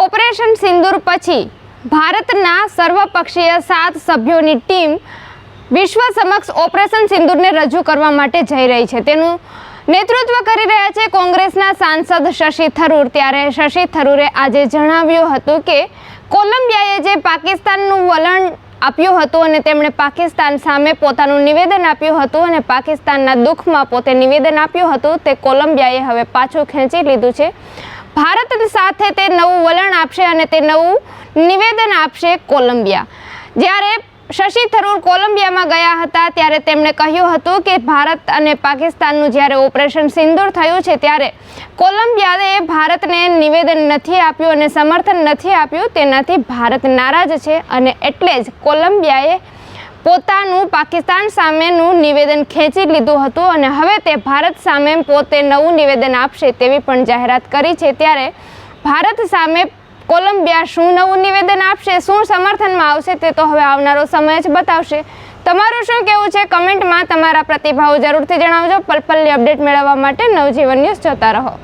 Operation સિંદૂર પછી ભારતના સર્વપક્ષીય સાત સભ્યોની ટીમ વિશ્વ સમક્ષ ઓપરેશન સિંદૂરને રજૂ કરવા માટે જઈ રહી છે. તેનું નેતૃત્વ કરી રહ્યા છે કોંગ્રેસના સાંસદ શશી થરૂર. ત્યારે શશી થરૂરે આજે જણાવ્યું હતું કે કોલંબિયાએ જે પાકિસ્તાનનું વલણ આપ્યું હતું અને તેમણે પાકિસ્તાન સામે પોતાનું નિવેદન આપ્યું હતું અને પાકિસ્તાનના દુઃખમાં પોતે નિવેદન આપ્યું હતું, તે કોલંબિયાએ હવે પાછું ખેંચી લીધું છે. ભારત સાથે તે નવું વલણ આપશે અને તે નવું નિવેદન આપશે કોલંબિયા. જ્યારે શશી થરૂર કોલંબિયામાં ગયા હતા, ત્યારે તેમણે કહ્યું હતું કે ભારત અને પાકિસ્તાનનું જ્યારે ઓપરેશન સિંદૂર થયું છે, ત્યારે કોલંબિયાએ ભારતને નિવેદન નથી આપ્યું અને સમર્થન નથી આપ્યું, તેનાથી ભારત નારાજ છે અને એટલે જ કોલંબિયાએ પોતાનું પાકિસ્તાન સામેનું નિવેદન ખેંચી લીધું હતું અને હવે તે ભારત સામે પોતે નવું નિવેદન આપશે તેવી પણ જાહેરાત કરી છે. ત્યારે ભારત સામે કોલંબિયા શું નવું નિવેદન આપશે, શું સમર્થનમાં આવશે તે તો હવે આવનારો સમય જ બતાવશે. તમારું શું કહેવું છે? કમેન્ટમાં તમારા પ્રતિભાવો જરૂરથી જણાવજો. પલપલની અપડેટ મેળવવા માટે નવજીવન ન્યૂઝ જોતા રહો.